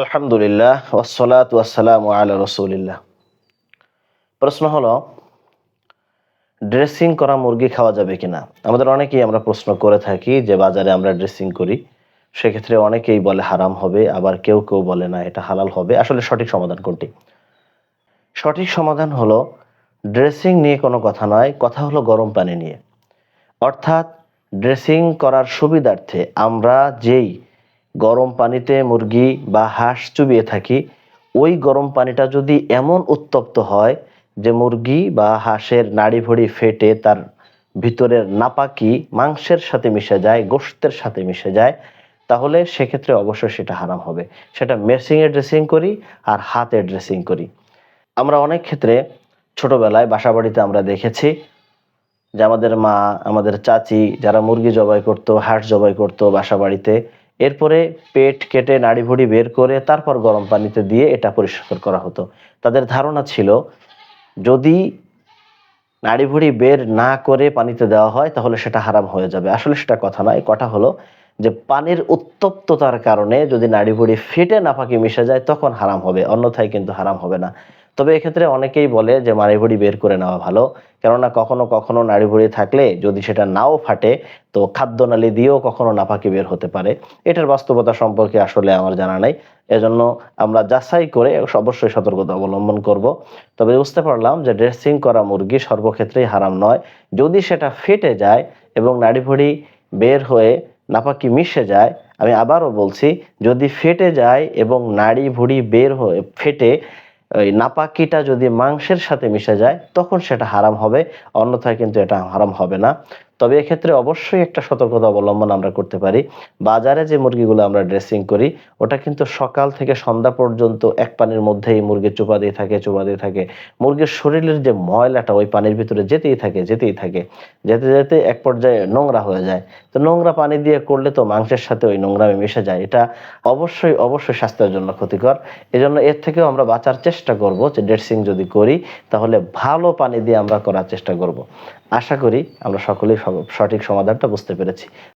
আলহামদুলিল্লাহ ওসলাত ওয়াসালাম আলা রসুলিল্লাহ। প্রশ্ন হলো ড্রেসিং করা মুরগি খাওয়া যাবে কিনা? আমাদের অনেকেই আমরা প্রশ্ন করে থাকি যে বাজারে আমরা ড্রেসিং করি, সেক্ষেত্রে অনেকেই বলে হারাম হবে, আবার কেউ কেউ বলে না, এটা হালাল হবে। আসলে সঠিক সমাধান কোনটি? সঠিক সমাধান হলো ড্রেসিং নিয়ে কোনো কথা নয়, কথা হলো গরম পানি নিয়ে। অর্থাৎ ড্রেসিং করার সুবিধার্থে আমরা যেই গরম পানিতে মুরগি বা হাঁস চুবিয়ে থাকি, ওই গরম পানিটা যদি এমন উত্তপ্ত হয় যে মুরগি বা হাঁসের নাড়ি ভড়ি ফেটে তার ভিতরের নাপাকি মাংসের সাথে মিশে যায় গোশতের সাথে মিশে যায়, তাহলে সেক্ষেত্রে অবশ্যই সেটা হারাম হবে। সেটা মেশিংয়ে ড্রেসিং করি আর হাতে ড্রেসিং করি। আমরা অনেক ক্ষেত্রে ছোটবেলায় বাসাবাড়িতে আমরা দেখেছি যে আমাদের মা, আমাদের চাচি যারা মুরগি জবাই করতো, হাঁস জবাই করতো বাসা বাড়িতে এরপরে পেট কেটে নাড়ি ভুড়ি বের করে তারপর গরম পানিতে দিয়ে এটা পরিষ্কার করা হতো। তাদের ধারণা ছিল, যদি নাড়ি ভুড়ি বের না করে পানিতে দেওয়া হয়, তাহলে সেটা হারাম হয়ে যাবে। আসলে সেটা কথা নয়, কথা হলো যে পানির উত্তপ্ততার কারণে যদি নাড়ি ভুড়ি ফেটে নাপাকি মিশে যায়, তখন হারাম হবে, অন্যথায় কিন্তু হারাম হবে না। তবে এক্ষেত্রে অনেকেই বলে যে, নাড়ি ভুড়ি বের করে নেওয়া ভালো। কেননা কখনো কখনো নাড়ি ভুড়ি থাকলে যদি সেটা নাও ফাটে, তো খাদ্যনালী দিয়েও কখনো নাপাকি বের হতে পারে। এটার বাস্তবতা সম্পর্কে আসলে আমার জানা নাই। এজন্য আমরা যাচাই করে অবশ্যই সতর্কতা অবলম্বন করব। তবে বুঝতে পারলাম যে ড্রেসিং করা মুরগি সর্বক্ষেত্রেই হারাম নয়। যদি সেটা ফেটে যায় এবং নাড়ি ভুড়ি বের হয়ে নাপাকি মিশে যায়, আমি আবারও বলছি, যদি ফেটে যায় এবং নাড়ি ভুড়ি বের হয়ে, ফেটে ওই নাপাকিটা যদি মাংসের সাথে মিশে যায়, তখন সেটা হারাম হবে, অন্যথায় কিন্তু এটা হারাম হবে না। তবে এক্ষেত্রে অবশ্যই একটা সতর্কতা অবলম্বন আমরা করতে পারি। বাজারে যে মুরগিগুলো আমরা ড্রেসিং করি, ওটা কিন্তু সকাল থেকে সন্ধ্যা পর্যন্ত এক পানির মধ্যেই মুরগি চোপা দিয়ে থাকে, চোপা দিয়ে থাকে। মুরগির শরীরের যে ময়লাটা ওই পানির ভিতরে যেতেই থাকে যেতেই থাকে। যেতে যেতে এক পর্যায়ে নোংরা হয়ে যায়। তো নোংরা পানি দিয়ে করলে তো মাংসের সাথে ওই নোংরামে মিশে যায়। এটা অবশ্যই অবশ্যই স্বাস্থ্যের জন্য ক্ষতিকর। এজন্য এর থেকেও আমরা বাঁচার চেষ্টা করব যে ড্রেসিং যদি করি, তাহলে ভালো পানি দিয়ে আমরা করার চেষ্টা করব। আশা করি আমরা সকলেই সঠিক সমাধানটা বুঝতে পেরেছি।